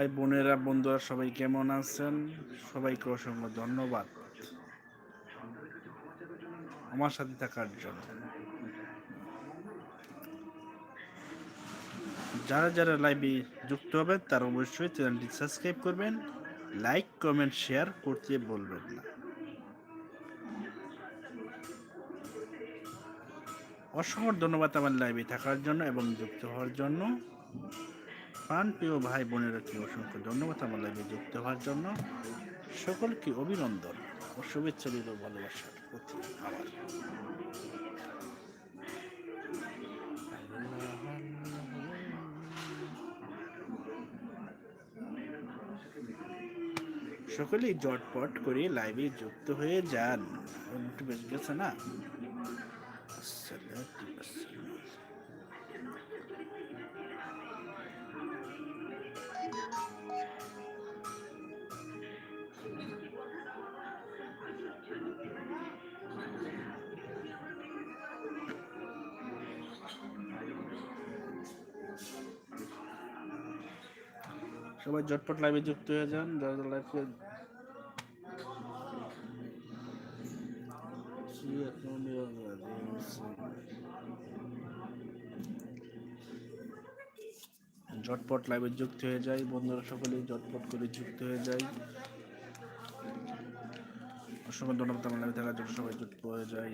ভাই বোনেরা, বন্ধুরা, সবাই কেমন আছেন? সবাইকে অসংখ্য ধন্যবাদ। আমার সাথে থাকার জন্য। যারা যারা লাইভে যুক্ত হবেন, তারা অবশ্যই চ্যানেলটি সাবস্ক্রাইব করবেন লাইক কমেন্ট শেয়ার করতে বলবেন না। অসংখ্য ধন্যবাদ আমার লাইভে থাকার জন্য এবং যুক্ত হওয়ার জন্য। প্রাণ প্রিয় ভাই বোনেরা বোনেরাকে অসংখ্য ধন্যবাদ আমার লাইভে যুক্ত হওয়ার জন্য। সকলকে অভিনন্দন ও শুভেচ্ছা দিল ভালোবাসার প্রতি আমার। সকলেই জটপট করে লাইভে যুক্ত হয়ে যান। গেছে না? সবাই জটপট লাইভে যুক্ত হয়ে যান যারা লাইভকে ঝটপট লাইভে যুক্ত হয়ে যায় বন্ধুরা সকলেই ঝটপট করে যুক্ত হয়ে যায় অসংখ্য ধন্যবাদ আমার লাইভে থাকার জন্য সবাই যুক্ত হয়ে যায়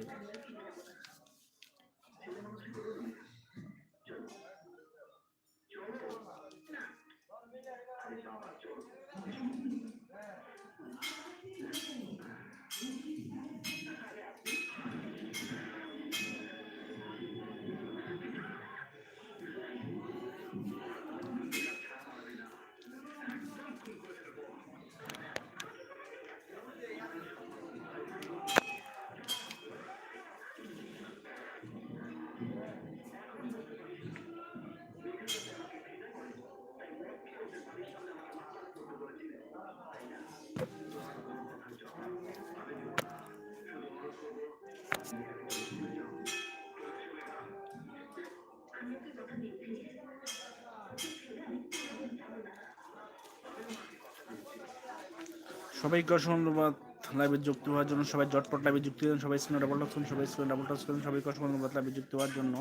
সবাইকে অসংখ্য ধন্যবাদ। লাইভে যুক্ত হওয়ার জন্য সবাই জটপট লাইভে যুক্ত হন সবাই স্ক্রিনে ডাবল টাচ করুন, সবাই স্ক্রিনে ডাবল টাচ করুন, সবাইকে অসংখ্য ধন্যবাদ লাইভে যুক্ত হওয়ার জন্য।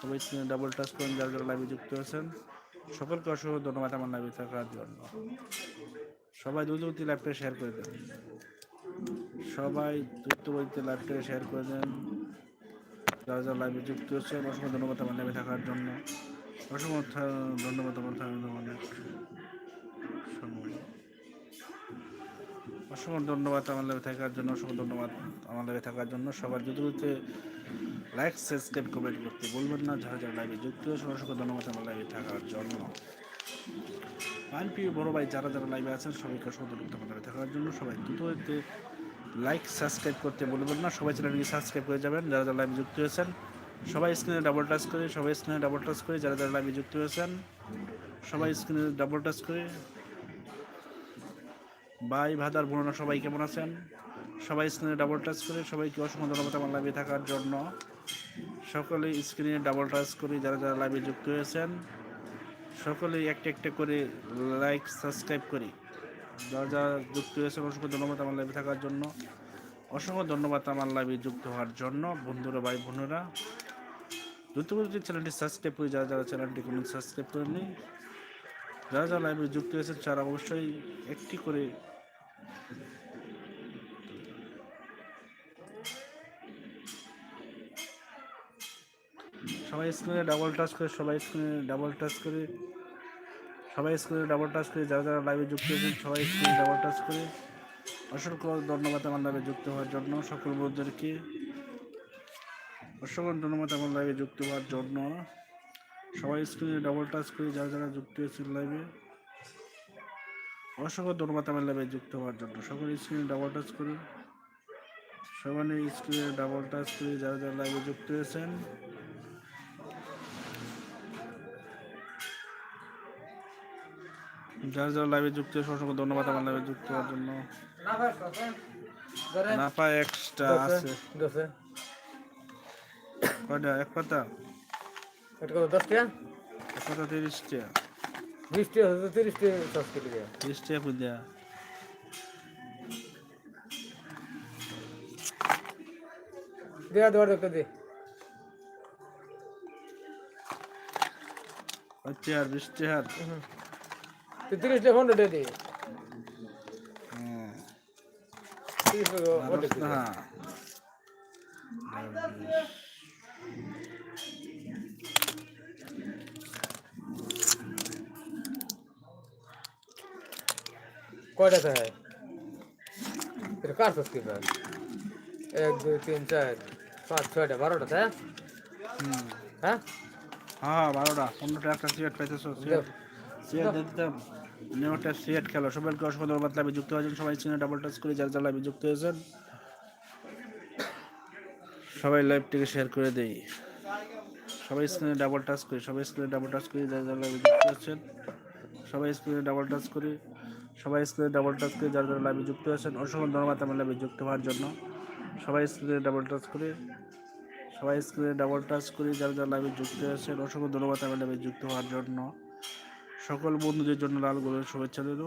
সবাই স্ক্রিনে ডাবল টাচ করুন, যারা যারা লাইভে যুক্ত হয়েছেন, সকলকে অসংখ্য ধন্যবাদ আমার লাইভে থাকার জন্য। সবাই দ্রুত লাইভটা শেয়ার করে দেন। সবাই দ্রুত গতিতে লাইভটা শেয়ার করে দেন। যারা যারা লাইভে যুক্ত হচ্ছেন অসংখ্য ধন্যবাদ আমার লাইভে থাকার জন্য। অসংখ্য ধন্যবাদ আমার থাকার অনেক অসংখ্য ধন্যবাদ আমার লাইভে থাকার জন্য, অসংখ্য ধন্যবাদ আমার লাইভে থাকার জন্য। সবার দ্রুত গতিতে লাইক সাবস্ক্রাইব কমেন্ট করতে বলবেন না। যারা যারা লাইভে যুক্ত হয়েছেন অসংখ্য ধন্যবাদ আমার লাইভে থাকার জন্য। প্রিয় বড় ভাই, যারা যারা লাইভে আছেন, সবাইকে অসংখ্য ধন্যবাদ আমার লাইভে থাকার জন্য। সবাই দ্রুত গতিতে লাইক সাবস্ক্রাইব করতে বলবেন না। সবাই চ্যানেলটিকে সাবস্ক্রাইব করে যাবেন। যারা যারা লাইভে যুক্ত হয়েছেন, সবাই স্ক্রিনে ডাবল টাচ করে, সবাই স্ক্রিনে ডাবল টাচ করে। যারা যারা লাইভে যুক্ত হয়েছেন, সবাই স্ক্রিনে ডাবল টাচ করে। ভাই, ভাদার, বোনেরা সবাই কেমন আছেন? সবাই স্ক্রিনে ডাবল টাচ করে। সবাইকে অসংখ্য ধন্যবাদ আমার লাইভে থাকার জন্য। সকলে স্ক্রিনে ডাবল টাচ করে যারা যারা লাইভে যুক্ত হয়েছেন, সকলেই একটা একটা করে লাইক সাবস্ক্রাইব করি। যারা যারা যুক্ত হয়েছে অসংখ্য ধন্যবাদ আমার লাইভে থাকার জন্য। অসংখ্য ধন্যবাদ আমার লাইভে যুক্ত হওয়ার জন্য, বন্ধুরা, ভাই, বোনেরা। দ্রুত চ্যানেলটি সাবস্ক্রাইব করি যারা যারা চ্যানেলটি কোনো সাবস্ক্রাইব করেননি, যারা যারা লাইভে যুক্ত হয়েছেন, তারা অবশ্যই একটি করে সবাই স্ক্রিনে ডাবল টাচ করে, সবাই স্ক্রিনে ডাবল টাচ করে সবাই স্ক্রিনে ডাবল টাচ করে, যারা যারা লাইভে যুক্ত হয়েছেন সবাই স্ক্রিনে ডাবল টাচ করে। অসংখ্য ধন্যবাদ আমার লাইভে যুক্ত হওয়ার জন্য, সকল বন্ধুদেরকে। অসংখ্য ধন্যবাদ আমার লাইভে যুক্ত হওয়ার জন্য। সবাই স্ক্রিনে ডাবল টাচ করে, যারা যারা যুক্ত হয়েছেন লাইভে অসংখ্য ধন্যবাদ আমার লাইভে যুক্ত হওয়ার জন্য। সকল স্ক্রিনে ডাবল টাচ করে সবাই স্ক্রিনে ডাবল টাচ করে, যারা যারা লাইভে যুক্ত হয়েছেন যারা যারা লাইভে যুক্ত অসংখ্য ধন্যবাদ আমার লাইভে যুক্ত হওয়ার জন্য। নাপা এক্সট্রা আছে। দশে এক পাতা? এটা কত? দশ টাকা এক পাতা তিরিশ টাকা টাকা দেয়া। দেওয়ার দে বিশ টাকার তুই তিরিশটা পনেরোটা দে হুম। তিরিশ টাকা অর্ধেক দে। হ্যাঁ কয়টা চাই এটা কার চাষ কি ভাই এক দুই তিন চার পাঁচ ছয়টা বারোটা তাই হুম। হ্যাঁ হ্যাঁ বারোটা পনেরোটা একটা সিগারেট পাইতেছো সিগারেট সিগারেট দিয়ে দিতাম নেওয়ারটা সিগারেট খেলো। সবাইকে অসংখ্য ধন্যবাদ। লাভে যুক্ত হয়েছেন সবাই। সিনে ডাবল টাচ করে যার যার লাভে যুক্ত হয়েছেন, সবাই লাইভটিকে শেয়ার করে দেই। সবাই স্ক্রিনে ডাবল টাচ করি, সবাই স্ক্রিনে ডাবল টাচ করি, যার যার লাইভে যুক্ত হয়েছেন, সবাই স্ক্রিনে ডাবল টাচ করি, সবাই স্ক্রিনে ডাবল টাচ করে যার যার লাইভে যুক্ত হয়েছেন। অসংখ্য ধন্যবাদ আমার লাইভে যুক্ত হওয়ার জন্য। সবাই স্ক্রিনে ডাবল টাচ করে, সবাই স্ক্রিনে ডাবল টাচ করি, যারা যারা লাইভে যুক্ত হয়েছেন। অসংখ্য ধন্যবাদ আমার লাইভে যুক্ত হওয়ার জন্য। সকল বন্ধুদের জন্য লাল গোলের শুভেচ্ছা দিল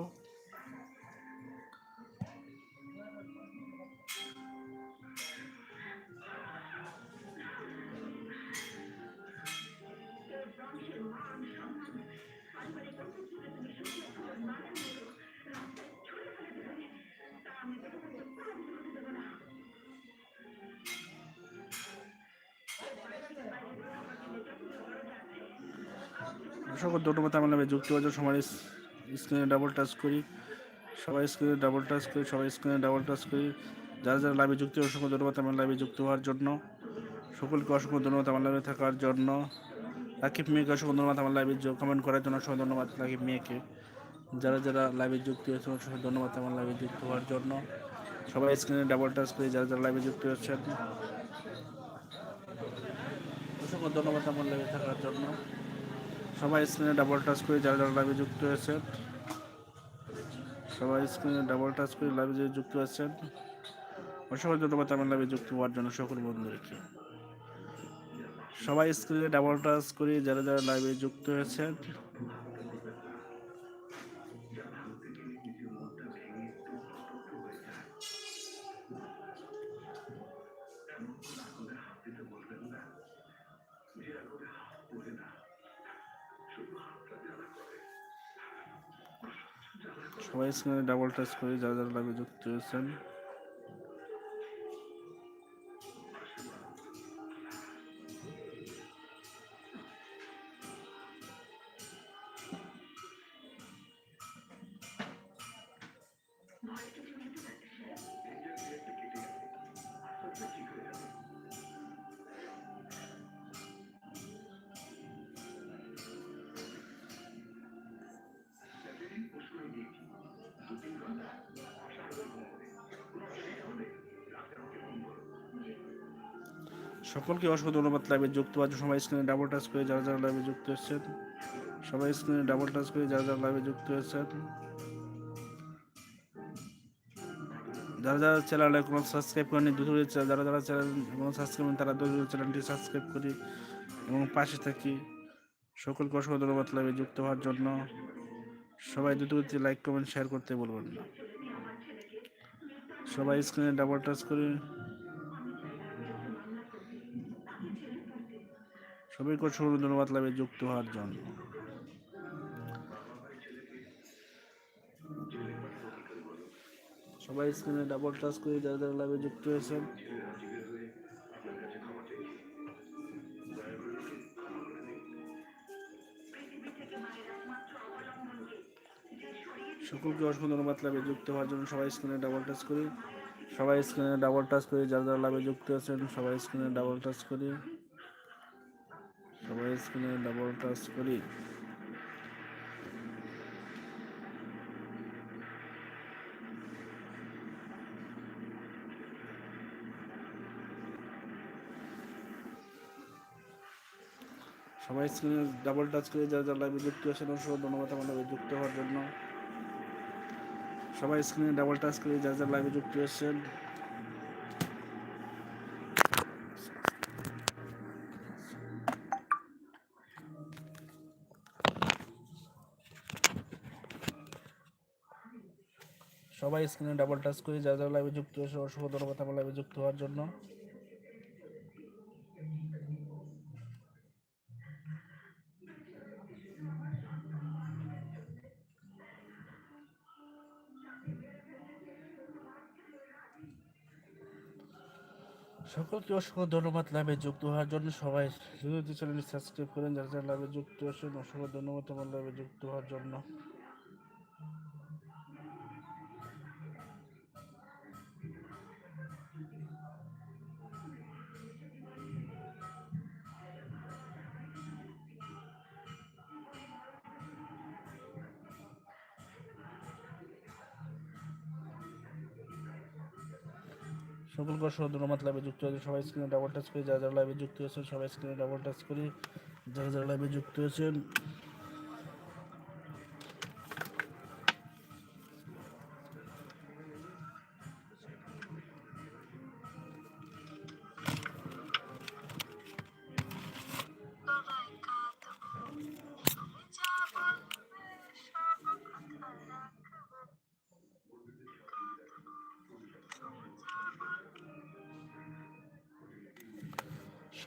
অসংখ্য ধন্যবাদ, আমার নামে যুক্ত জন্য সবাই স্ক্রিনে ডাবল টাচ করি। সবাই স্ক্রিনে ডাবল টাচ করি, সবাই স্ক্রিনে ডাবল টাচ করি। যারা যারা লাইভে যুক্ত অসংখ্য ধন্যবাদ, আমার লাইভে যুক্ত হওয়ার জন্য। সকলকে অসংখ্য ধন্যবাদ, আমার লাইভে থাকার জন্য। রাকিব মেয়েকে অসংখ্য ধন্যবাদ, আমার লাইভে কমেন্ট করার জন্য অসংখ্য ধন্যবাদ, রাকিব মেয়েকে। যারা যারা লাইভে যুক্ত হয়েছে, অসংখ্য ধন্যবাদ, আমার লাইভে যুক্ত হওয়ার জন্য। সবাই স্ক্রিনে ডাবল টাচ করি, যারা যারা লাইভে যুক্ত হচ্ছেন অসংখ্য ধন্যবাদ, আমার লাইভে থাকার জন্য। সবাই স্ক্রিনে ডাবল টাচ করে যারা যারা লাইভে যুক্ত হয়েছেন সবাই স্ক্রিনে ডাবল টাচ করে লাইভে যে যুক্ত আছেন, অসংখ্য ধন্যবাদ আমার লাইভে যুক্ত হওয়ার জন্য, সকল বন্ধুদেরকে। সবাই স্ক্রিনে ডাবল টাচ করে যারা যারা লাইভে যুক্ত হয়েছেন সবাই স্ক্রিনে ডাবল টাচ করে যারা যারা লাইভে যুক্ত হয়েছেন। সকলকে অসংখ্য ধন্যবাদ। লাইভে যুক্ত আছে সবাই। স্ক্রিনে ডাবল টাচ করে যারা যারা লাইভে যুক্ত হয়েছেন, সবাই স্ক্রিনে ডাবল টাচ করে যারা যারা লাইভে যুক্ত হয়েছেন, যারা যারা চ্যানেলে কোনো সাবস্ক্রাইব করেনি দ্রুত যারা যারা চ্যানেল কোনো সাবস্ক্রাইব করেন তারা দ্রুত চ্যানেলটি সাবস্ক্রাইব করি এবং পাশে থাকি। সকলকে অসংখ্য ধন্যবাদ লাইভে যুক্ত হওয়ার জন্য। সবাই দ্রুত লাইক কমেন্ট শেয়ার করতে বলবেন না। সবাই স্ক্রিনে ডাবল টাচ করে সবাইকে অসংখ্য ধন্যবাদ লাভে যুক্ত হওয়ার জন্য। সবাই স্ক্রিনে ডাবল টাচ করে যারা যারা লাইভে যুক্ত হয়েছেন সকলকে অসংখ্য ধন্যবাদ লাভে যুক্ত হওয়ার জন্য সবাই স্ক্রিনে ডাবল টাচ করি। সবাই স্ক্রিনে ডাবল টাচ করে যারা যারা লাভে যুক্ত আছেন সবাই স্ক্রিনে ডাবল টাচ করি। সবাই স্ক্রিনে ডাবল টাচ করি। সবাই স্ক্রিনে ডাবল টাচ করে যারা যারা লাইভে যুক্ত আছেন, অসংখ্য ধন্যবাদ লাইভে যুক্ত হওয়ার জন্য। সবাই স্ক্রিনে ডাবল টাচ করে যারা যারা লাইভে যুক্ত আছেন সবাই স্ক্রিনে ডাবল টাচ করে যারা যারা লাইভে যুক্ত হয়েছে অসংখ্য ধন্যবাদ আমার লাইভে যুক্ত হওয়ার জন্য। সকলকে অসংখ্য ধন্যবাদ লাভে যুক্ত হওয়ার জন্য। সবাই যদি চ্যানেলটি সাবস্ক্রাইব করেন, যারা যারা লাভে যুক্ত আছেন, অসংখ্য ধন্যবাদ আমার লাভে যুক্ত হওয়ার জন্য। সকলকে অসংখ্য ধন্যবাদ লাইভে যুক্ত হয়েছে। সবাই স্ক্রিনে ডাবল টাচ করে, যারা যারা লাইভে যুক্ত হয়েছেন সবাই স্ক্রিনে ডাবল টাচ করে, যারা যারা লাইভে যুক্ত হয়েছেন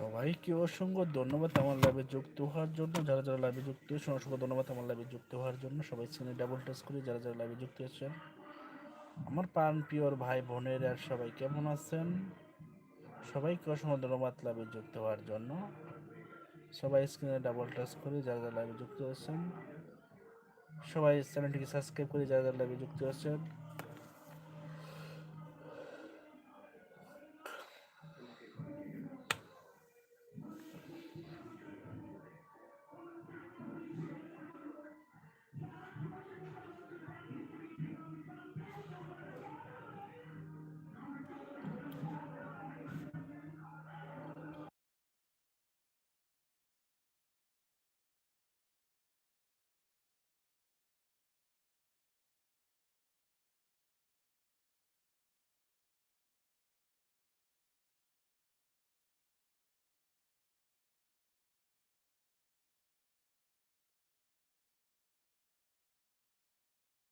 সবাইকে অসংখ্য ধন্যবাদ আমার লাইভে যুক্ত হওয়ার জন্য। যারা যারা লাইভে যুক্ত হয়েছেন, অসংখ্য ধন্যবাদ আমার লাইভে যুক্ত হওয়ার জন্য। সবাই স্ক্রিনে ডাবল টাচ করে যারা যারা লাইভে যুক্ত হয়েছেন। আমার প্রাণ পিওর ভাই বোনের আর সবাই কেমন আছেন? সবাইকে অসংখ্য ধন্যবাদ লাইভে যুক্ত হওয়ার জন্য। সবাই স্ক্রিনে ডাবল টাচ করে যারা যারা লাইভে যুক্ত হয়েছেন। সবাই চ্যানেলটিকে সাবস্ক্রাইব করে যারা যারা লাইভে যুক্ত আছেন